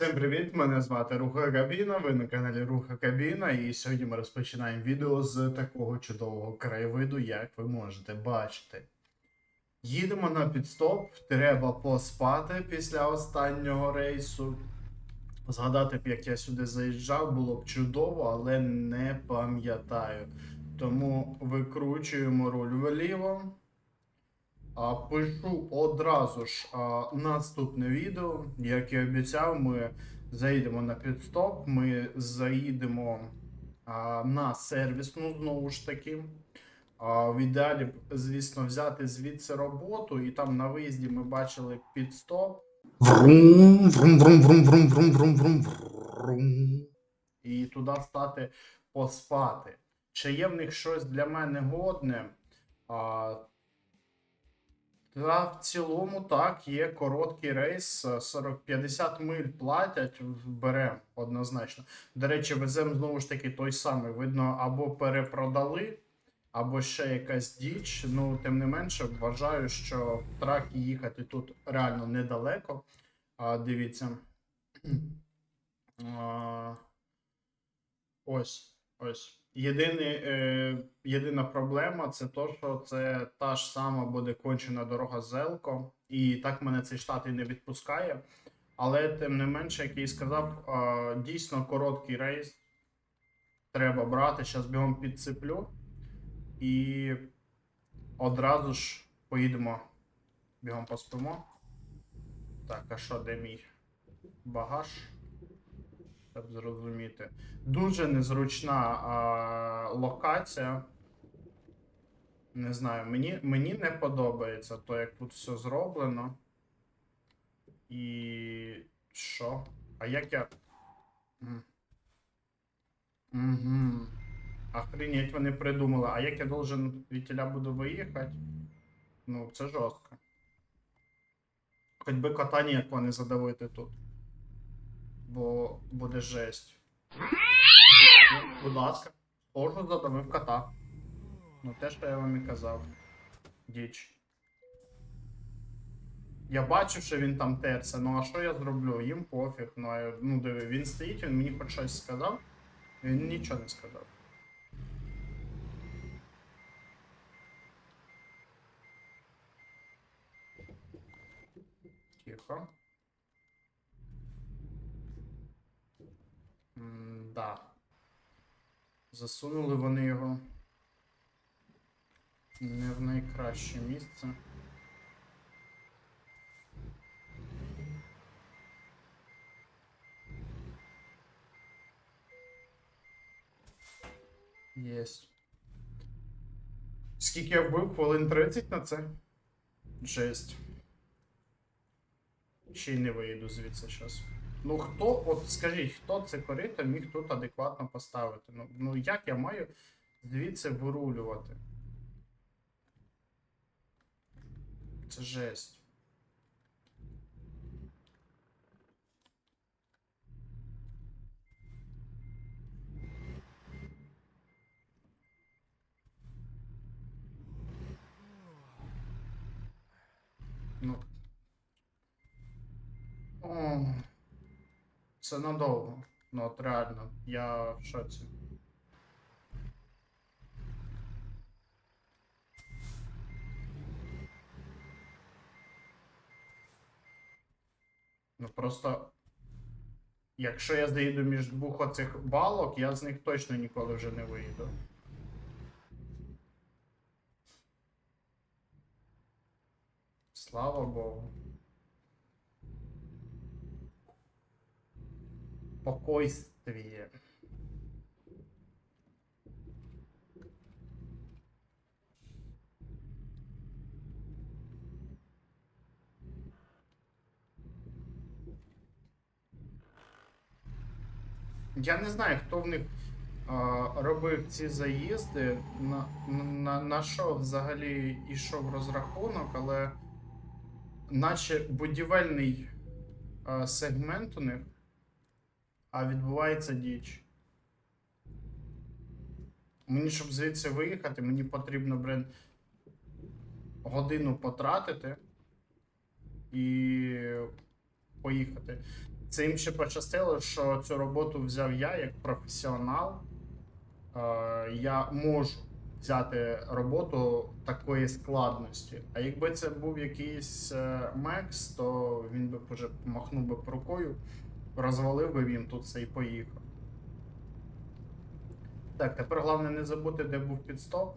Всім привіт! Мене звати Руха Кабіна. Ви на каналі Руха Кабіна, і сьогодні ми розпочинаємо відео з такого чудового краєвиду, як ви можете бачити. Їдемо на підстоп, треба поспати після останнього рейсу. Згадати б, як я сюди заїжджав, було б чудово, але не пам'ятаю. Тому викручуємо руль вліво. Пишу одразу ж наступне відео. Як і обіцяв, ми заїдемо на підстоп, ми заїдемо на сервісну знову ж таки. В ідеалі, звісно, взяти звідси роботу, і там на виїзді ми бачили підстоп. Врум, врум, врум, врум, врум, врум, врум, врум, врум. І туди стати поспати. Чи є в них щось для мене годне? Та в цілому так, є короткий рейс, е, 40-50 миль платять, беремо однозначно. До речі, веземо знову ж таки той самий. Видно, або перепродали, або ще якась діч. Ну, тим не менше, вважаю, що в тракі їхати тут реально недалеко. А, дивіться. А, ось, ось. Єдиний, е, єдина проблема це то, що це та ж сама буде кончена дорога Зелко, і так мене цей штат і не відпускає. Але тим не менше, як я і сказав, дійсно короткий рейс треба брати. Зараз бігом підсиплю і одразу ж поїдемо бігом поспимо. Так, а що, де мій багаж? Щоб зрозуміти. Дуже незручна а, локація. Не знаю, мені, мені не подобається то, як тут все зроблено. І. що? А як я. Угу. Охренеть, вони придумали. А як я должен від тіля буду виїхати? Ну, це жорстко. Хоч би кота ніякого не задавити тут. Бо буде жесть. Ну, будь ласка, кожу задавив кота. Ну те, що я вам і казав. Діч. Я бачив, що він там терся, ну а що я зроблю? Їм пофіг. Ну, ну диви, він стоїть, він мені хоч щось сказав. Він нічого не сказав. Тихо. М, Да. Засунули вони його не в найкраще місце. Єсть. Скільки я вбив? Хвилин 30 на це? Жесть. Ще й не виїду звідси зараз. Ну хто, от скажіть, хто це корито міг тут адекватно поставити? Ну, ну як я маю звідси вирулювати? Це жесть. Ну. О, це надовго. Ну, от реально, я в шоці. Ну просто. Якщо я заїду між двох оцих балок, я з них точно ніколи вже не виїду. Слава Богу. Спокойствие. Я не знаю, хто в них а, робив ці заїзди, на, на, на що взагалі йшов розрахунок, але наче будівельний а, сегмент у них, а відбувається діч. Мені, щоб звідси виїхати, мені потрібно, блин, годину потратити і поїхати. Цим ще пощастило, що цю роботу взяв я як професіонал. Е, я можу взяти роботу такої складності. А якби це був якийсь е, Мекс, то він би вже махнув би рукою, розвалив би він тут все і поїхав. Так, тепер головне не забути, де був підстоп.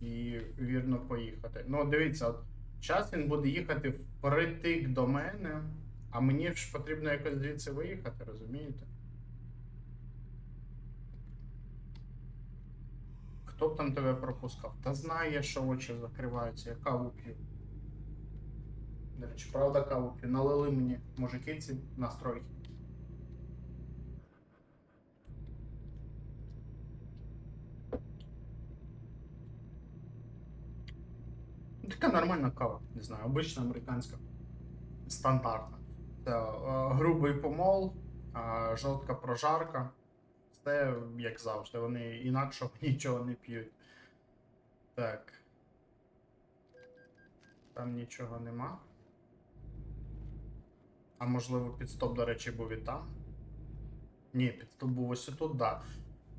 І вірно поїхати. Ну, дивіться, от Зараз він буде їхати впритик до мене, а мені ж потрібно якось звідси виїхати, розумієте? Хто б там тебе пропускав? Та знає, що очі закриваються, я каву п'ю. До речі, правда каву п'ю. Налили мені мужики ці настройки. Така нормальна кава, не знаю, обична американська. Стандартна. Це е, грубий помол, е, жорстка прожарка. Все як завжди. Вони інакше нічого не п'ють. Так. Там нічого нема. А можливо, підстоп, до речі, був і там. Ні, підстоп був ось і тут, да.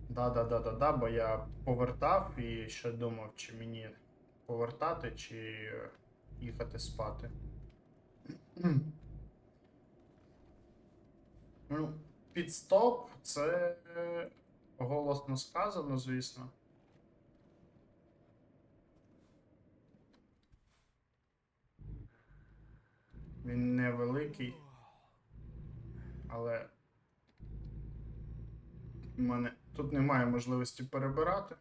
Да, да, да, да, да, бо я повертав і ще думав, чи мені повертати, чи е, їхати спати. Ну, підстоп це е, голосно сказано, звісно. Він невеликий. Але в мене тут немає можливості перебирати.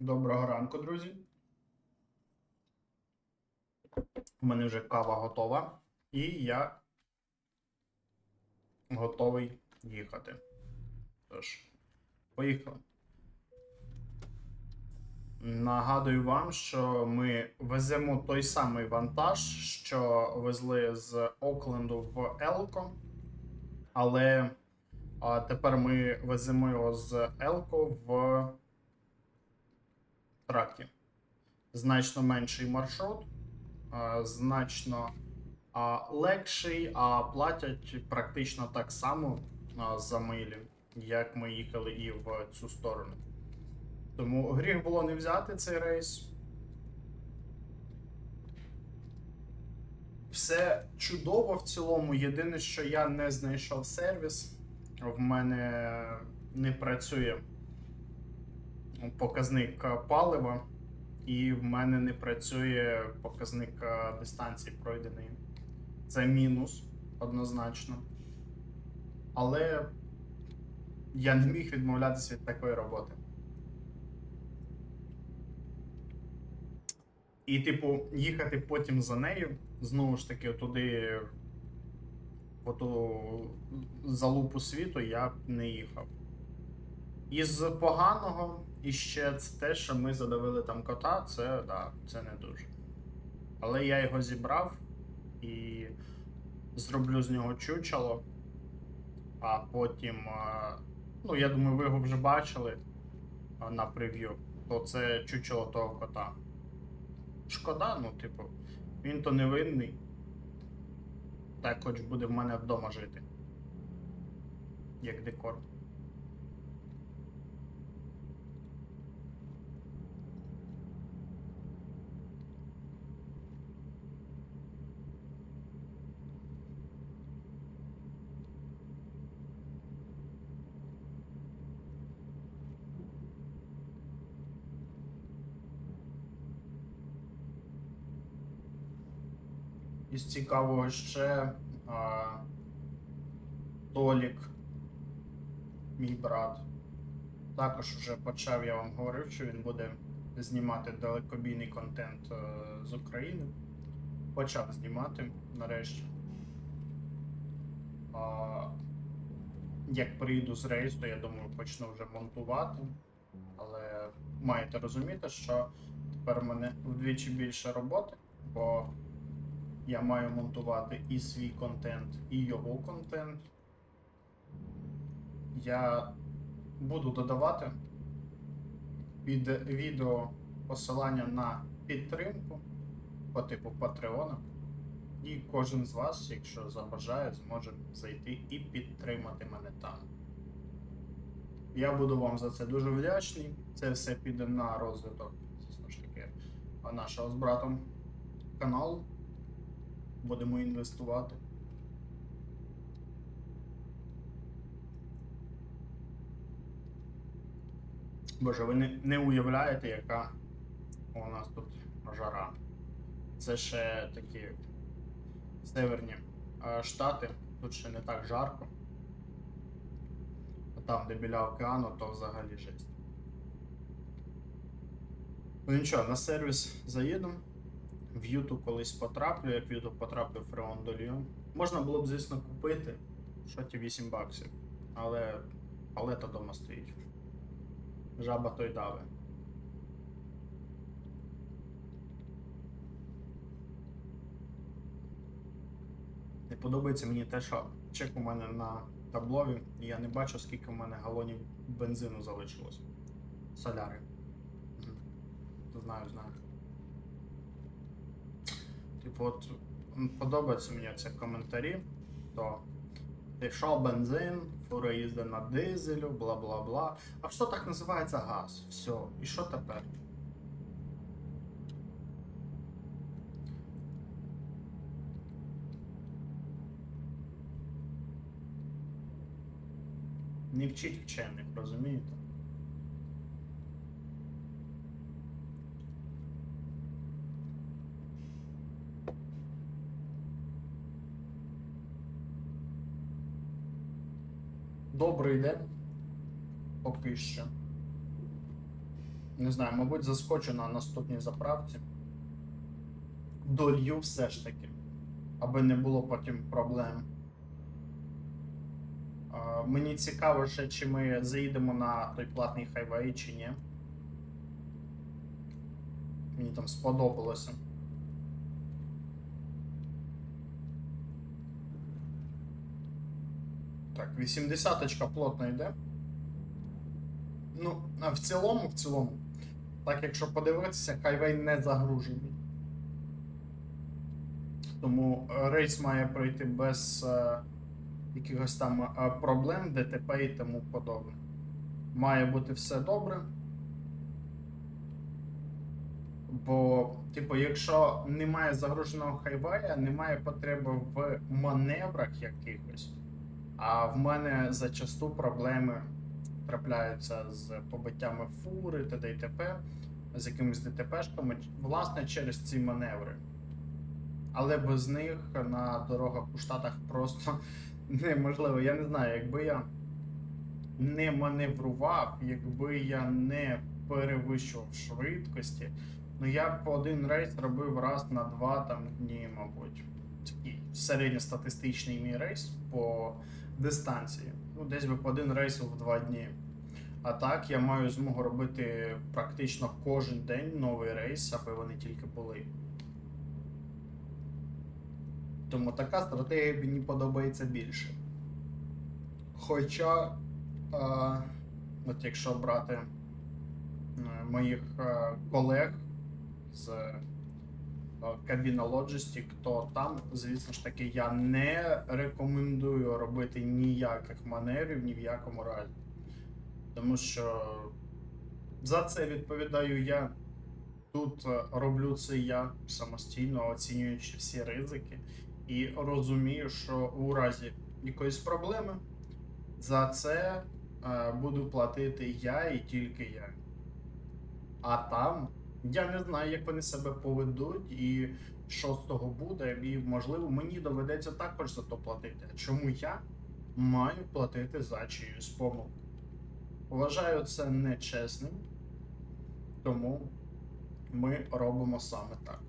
Доброго ранку, друзі. У мене вже кава готова, і я готовий їхати. Тож, поїхали. Нагадую вам, що ми веземо той самий вантаж, що везли з Окленду в Елко, але а тепер ми веземо його з Елко в тракті. Значно менший маршрут, значно легший, а платять практично так само за милі, як ми їхали і в цю сторону. Тому гріх було не взяти цей рейс. Все чудово в цілому. Єдине, що я не знайшов сервіс. В мене не працює показник палива, і в мене не працює показник е, дистанції пройденої. Це мінус однозначно. Але я не міг відмовлятися від такої роботи. І, типу, їхати потім за нею, знову ж таки, туди, по ту залупу світу, я б не їхав. Із поганого, і ще те, що ми задавили там кота, це да, це не дуже. Але я його зібрав і зроблю з нього чучело. А потім, ну, я думаю, ви його вже бачили на прев'ю, то це чучело того кота. Шкода, ну, типу, він то невинний. Так хоч буде в мене вдома жити. Як декор. Із цікавого ще а, Толік, мій брат. Також вже почав, я вам говорив, що він буде знімати далекобійний контент е, з України. Почав знімати нарешті. А, як приїду з рейсу, то я думаю, почну вже монтувати. Але маєте розуміти, що тепер в мене вдвічі більше роботи, бо я маю монтувати і свій контент, і його контент. Я буду додавати під відео посилання на підтримку по типу Патреона. І кожен з вас, якщо забажає, зможе зайти і підтримати мене там. Я буду вам за це дуже вдячний. Це все піде на розвиток, звісно ж таки, нашого з братом каналу. Будемо інвестувати. Боже, ви не, не уявляєте, яка у нас тут жара. Це ще такі северні е, штати, тут ще не так жарко. А там, де біля океану, то взагалі жесть. Ну нічого, на сервіс заїду. В Юту колись потраплю, як в Юту потраплю в до. Можна було б, звісно, купити. Що ті 8 баксів. Але палета дома стоїть. Жаба той дави. Не подобається мені те, що чек у мене на таблові, і я не бачу, скільки у мене галонів бензину залишилось. Соляри. Знаю, знаю. Типу, от м, подобаються мені ці коментарі, то пішов бензин, фура їздить на дизелю, бла бла бла. А що так називається газ? Все. І що тепер? Не вчить вчених, розумієте? Добрий день. Поки що. Не знаю, мабуть, заскочу на наступній заправці. Долью все ж таки. Аби не було потім проблем. Мені цікаво ще, чи ми заїдемо на той платний хайвей, чи ні. Мені там сподобалося. Так, 80-очка плотно йде. Ну, а в цілому, в цілому. Так, якщо подивитися, хайвей не загружений. Тому е, рейс має пройти без е, якихось там е, проблем, ДТП і тому подобне. Має бути все добре. Бо, типу, якщо немає загруженого хайвея, немає потреби в маневрах якихось. А в мене зачасту проблеми трапляються з побиттями фури, т.д. і т.п., з якимись ДТПшками, власне, через ці маневри. Але без них на дорогах у Штатах просто неможливо. Я не знаю, якби я не маневрував, якби я не перевищував швидкості, ну я б один рейс робив раз на два там дні, мабуть. Такий середньостатистичний мій рейс по дистанції. Ну, десь би по один рейс в два дні. А так я маю змогу робити практично кожен день новий рейс, аби вони тільки були. Тому така стратегія мені подобається більше. Хоча, е, от якщо брати е, моїх е, колег з е, Cabina Logistic, то там, звісно ж таки, я не рекомендую робити ніяких маневрів ні в якому разі. Тому що за це відповідаю я. Тут е, роблю це я самостійно, оцінюючи всі ризики, і розумію, що у разі якоїсь проблеми за це е, буду платити я і тільки я. А там я не знаю, як вони себе поведуть і що з того буде, і можливо мені доведеться також за то платити. А Чому я маю платити за чиюсь помилку? Вважаю це нечесним, тому ми робимо саме так.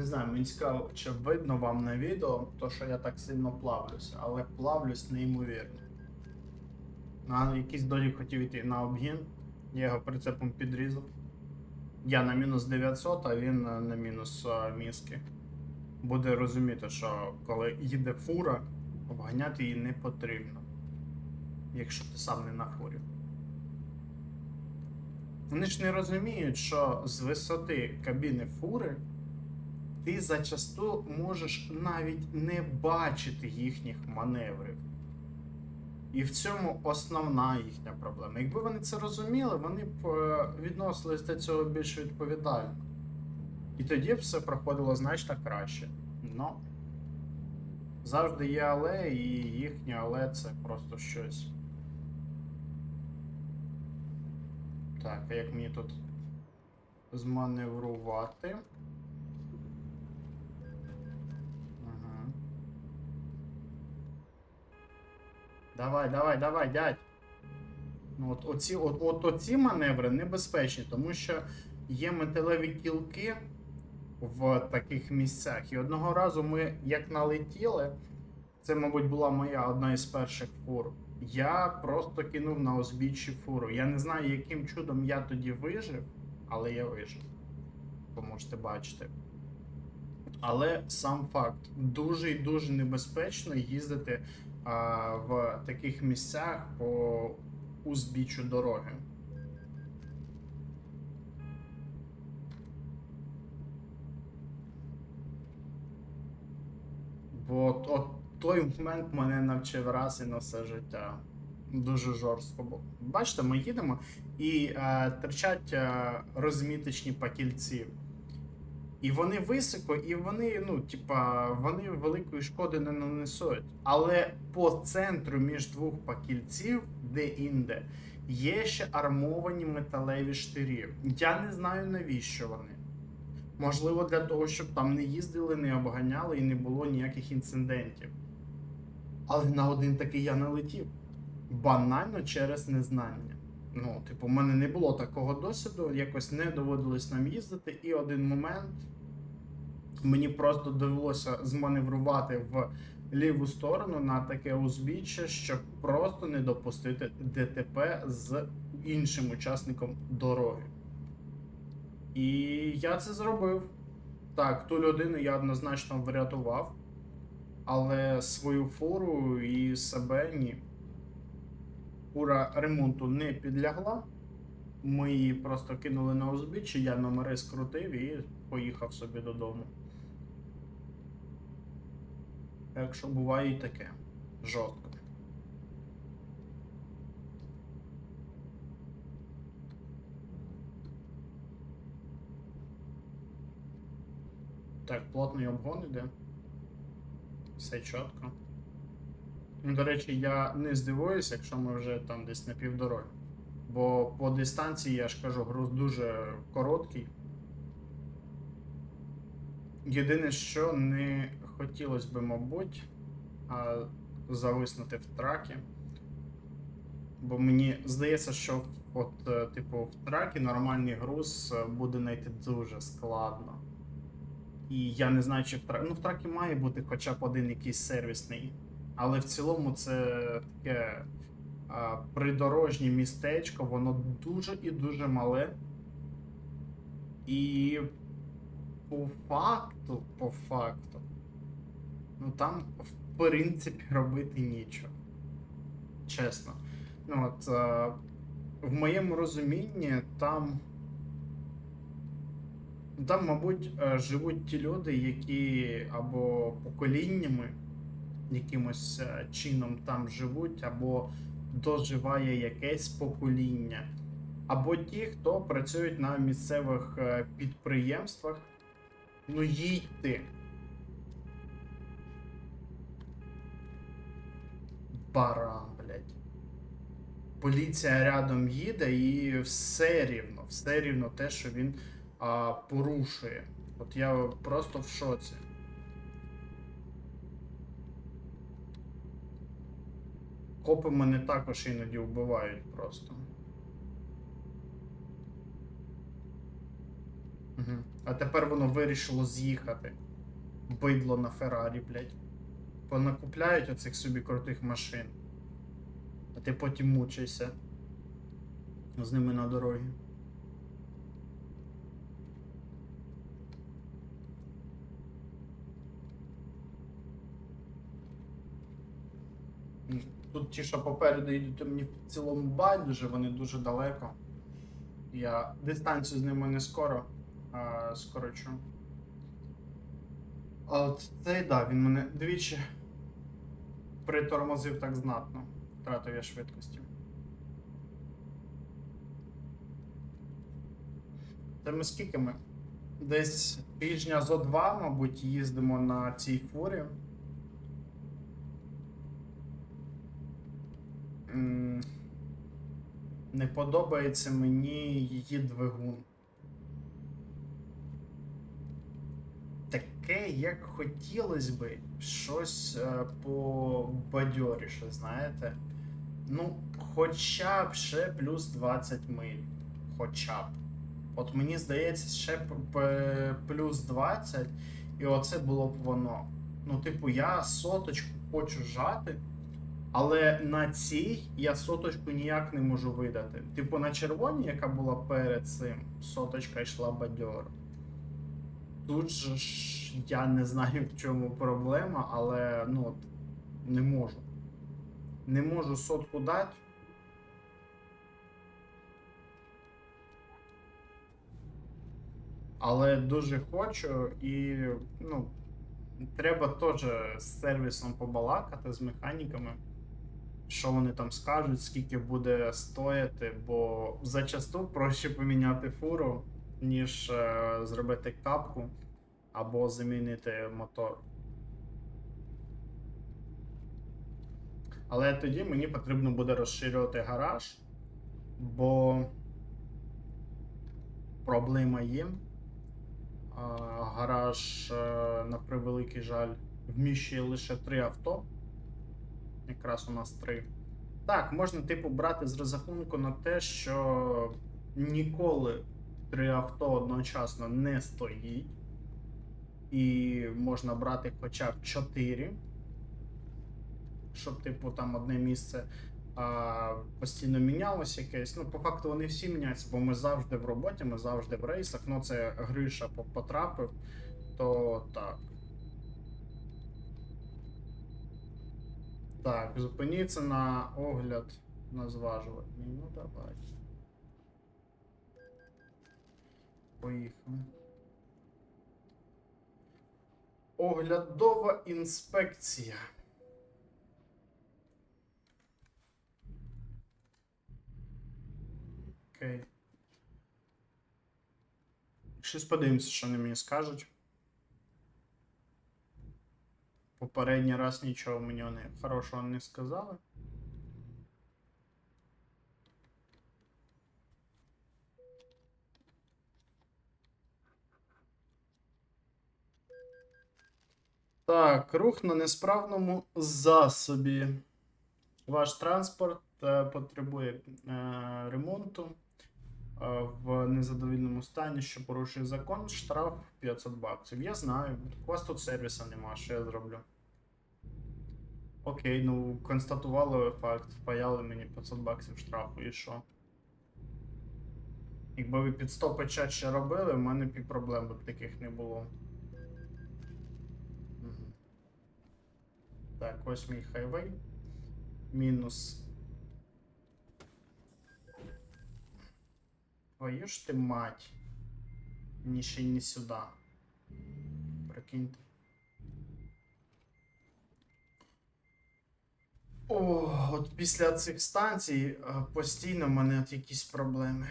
Не знаю, мені цікаво, чи видно вам на відео, то що я так сильно плавлюся, але плавлюсь неймовірно. На якийсь долі хотів йти на обгін, я його прицепом підрізав. Я на мінус 900, а він на мінус мізки. Буде розуміти, що коли їде фура, обганяти її не потрібно. Якщо ти сам не на фурі. Вони ж не розуміють, що з висоти кабіни фури ти зачасту можеш навіть не бачити їхніх маневрів. І в цьому основна їхня проблема. Якби вони це розуміли, вони б е, відносились до цього більш відповідально. І тоді все проходило значно краще. Но завжди є але, і їхнє але це просто щось. Так, а як мені тут зманеврувати? Давай, давай, давай, дядь. Ну, от, оці, от, от оці маневри небезпечні, тому що є металеві кілки в таких місцях. І одного разу ми як налетіли, це, мабуть, була моя одна із перших фур. Я просто кинув на узбіччі фуру. Я не знаю, яким чудом я тоді вижив, але я вижив. Ви можете бачити. Але сам факт, дуже і дуже небезпечно їздити в таких місцях по узбіччю дороги. Бо от, той момент мене навчив раз і на все життя. Дуже жорстко було. Бачите, ми їдемо і е, терчать е, розміточні пакільці. І вони високо, і вони, ну, типа, вони великої шкоди не нанесуть. Але по центру між двох пакільців, де-інде, є ще армовані металеві штирі. Я не знаю навіщо вони. Можливо, для того, щоб там не їздили, не обганяли і не було ніяких інцидентів. Але на один такий я не летів. Банально через незнання. Ну, типу, в мене не було такого досвіду, якось не доводилось нам їздити, і один момент мені просто довелося зманеврувати в ліву сторону на таке узбіччя, щоб просто не допустити ДТП з іншим учасником дороги. І я це зробив. Так, ту людину я однозначно врятував, але свою фуру і себе ні. Фура ремонту не підлягла. Ми її просто кинули на узбіччя, я номери скрутив і поїхав собі додому. Так що буває і таке. Жорстко. Так, плотний обгон іде. Все чітко. Ну, До речі, я не здивуюся, якщо ми вже там десь на півдороги. Бо по дистанції, я ж кажу, груз дуже короткий. Єдине, що не хотілося би, мабуть, зависнути в тракі. Бо мені здається, що от, е, типу, в тракі нормальний груз е, буде знайти дуже складно. І я не знаю, чи в тракі. Ну, в тракі має бути хоча б один якийсь сервісний. Але в цілому це таке а, придорожнє містечко, воно дуже і дуже мале. І по факту, по факту, ну там, в принципі, робити нічого. Чесно. Ну от, а, в моєму розумінні там. Там, мабуть, е, живуть ті люди, які або поколіннями якимось е, чином там живуть, або доживає якесь покоління, або ті, хто працюють на місцевих е, підприємствах. Ну, їдьте. Баран, блядь. Поліція рядом їде і все рівно, все рівно те, що він а, порушує. От я просто в шоці. Копи мене також іноді вбивають просто. Угу. А тепер воно вирішило з'їхати. Бидло на Феррарі, блядь. Понакупляють оцих собі крутих машин. А ти потім мучайся. З ними на дорогі. М, Тут ті, що попереду йдуть, мені в цілому байдуже, вони дуже далеко. Я дистанцію з ними не скоро а, скорочу. А от цей, да, він мене двічі притормозив так знатно. Втратив я швидкості. Це ми скільки ми? Десь тижня зо два, мабуть, їздимо на цій фурі. Не подобається мені її двигун. Таке, як хотілося би, щось е, побадьоріше, знаєте. Ну, хоча б ще плюс 20 миль. Хоча б. От мені здається, ще плюс 20, і оце було б воно. Ну, типу, я соточку хочу жати, але на цій я соточку ніяк не можу видати. Типу, на червоній, яка була перед цим, соточка йшла бадьор. Тут ж я не знаю, в чому проблема, але ну от не можу. Не можу сотку дати. Але дуже хочу і ну, треба теж з сервісом побалакати, з механіками, що вони там скажуть, скільки буде стояти, бо зачасту проще поміняти фуру, ніж е, зробити капку або замінити мотор. Але тоді мені потрібно буде розширювати гараж, бо проблема є. Гараж, е, на превеликий жаль, вміщує лише три авто. Якраз у нас три. Так, можна, типу, брати з розрахунку на те, що ніколи три авто одночасно не стоїть. І можна брати хоча б 4. Щоб, типу, там одне місце а, постійно мінялося якесь. Ну, по факту вони всі міняються, бо ми завжди в роботі, ми завжди в рейсах. Ну, це Гриша потрапив, то так. Так, зупиніться на огляд на зважувальні. Ну, давай. Поїхали. Оглядова інспекція. Окей. Щось подивимося, що вони мені скажуть. Попередній раз нічого мені вони хорошого не сказали. Так, рух на несправному засобі. Ваш транспорт е, потребує е, ремонту в незадовільному стані, що порушує закон, штраф 500 баксів. Я знаю, у вас тут сервіса нема, що я зроблю. Окей, ну констатували факт, впаяли мені 500 баксів штрафу і що? Якби ви під 100 печать ще робили, в мене б і проблем би таких не було. Так, ось мій хайвей. Мінус. Твою ж ти мать. Мені ще не сюди. Прикиньте. О, от після цих станцій е, постійно в мене от якісь проблеми.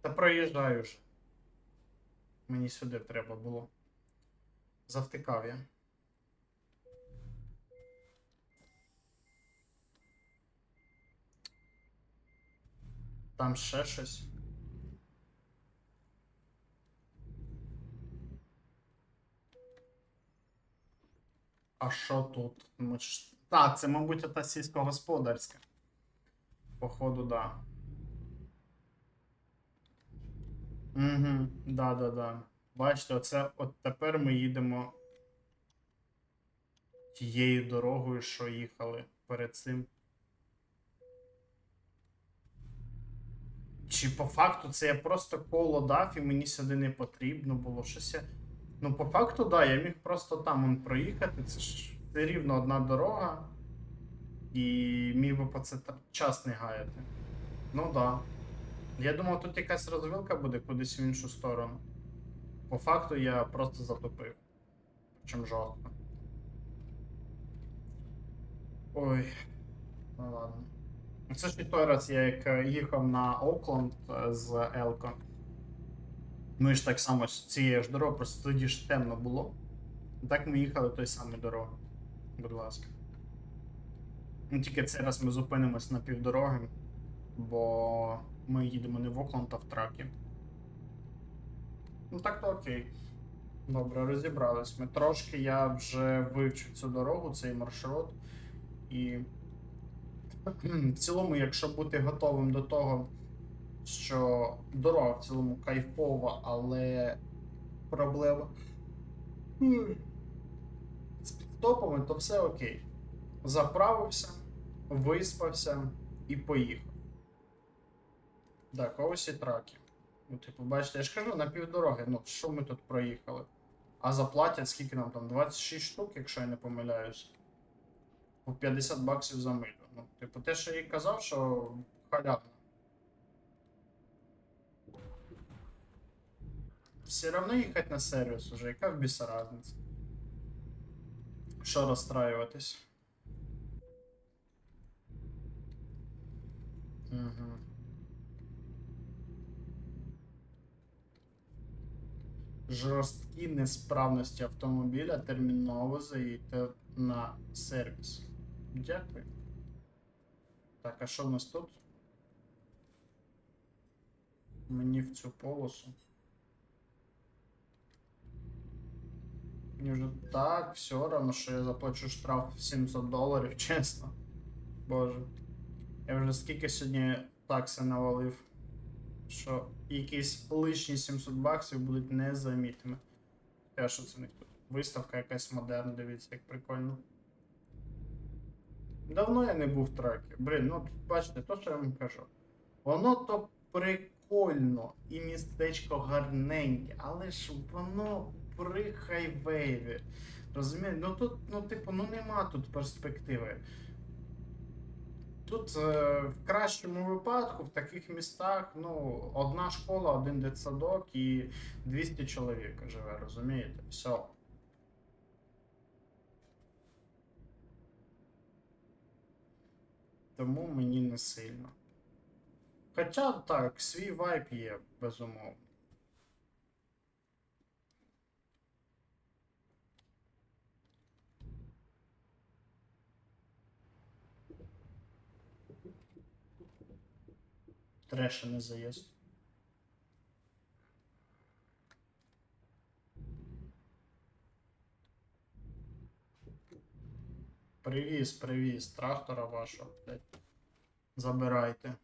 Та проїжджаю ж. Мені сюди треба було. Завтикав я. Там ще щось. А що тут? Ми ж- Так, це, мабуть, та сільськогосподарська. Походу, да. Угу, да, да, да. Бачите, оце от тепер ми їдемо тією дорогою, що їхали перед цим. Чи по факту це я просто коло дав і мені сюди не потрібно було щось. Ну, по факту, да, я міг просто там он проїхати. Це ж це рівно одна дорога. І міг би по це час не гаяти. Ну да. Я думав, тут якась розвилка буде кудись в іншу сторону. По факту я просто затопив. Причому жорстко. Ой. Ну ладно. Це ж і той раз я як е, їхав на Окленд е, з Елко. Ми ж так само з цієї ж дороги, просто тоді ж темно було. Так ми їхали той самий дорогою. Будь ласка. Ну тільки цей раз ми зупинимось на півдороги, бо ми їдемо не в Окленд, а в тракі. Ну так то окей. Добре, розібрались. Ми трошки я вже вивчив цю дорогу, цей маршрут. І в цілому, якщо бути готовим до того, що дорога в цілому кайфова, але проблема з підстопами, то все окей. Заправився, виспався і поїхав. Так, ось і траки. Ну, типу, бачите, я ж кажу, на півдороги, ну що ми тут проїхали? А заплатять скільки нам там? 26 штук, якщо я не помиляюсь. По 50 баксів за милю. Ну, типу, те, що їй казав, що халявно. Все равно їхати на сервіс уже, яка в біса разниця? Що розстраюватись? Угу. Жорсткі несправності автомобіля терміново заїдьте на сервіс. Дякую. Так, а що в нас тут? Мені в цю полосу. Мені вже так все одно, що я заплачу штраф в 700 доларів, чесно. Боже. Я вже скільки сьогодні такси навалив, що якісь лишні 700 баксів будуть незамітними. Я що це них тут? Виставка якась модерна, дивіться, як прикольно. Давно я не був в тракі. Блін, ну бачите, то що я вам кажу. Воно то прикольно і містечко гарненьке, але ж воно при хайвейві. Розумієте? Ну тут, ну, типу, ну нема тут перспективи. Тут е, в кращому випадку в таких містах ну, одна школа, один дитсадок і 200 чоловік живе, розумієте? Все. Тому мені не сильно. Хоча так, свій вайб є, безумовно. Треша не заїзд. Привіз, привіз трактора вашого, блядь. Забирайте.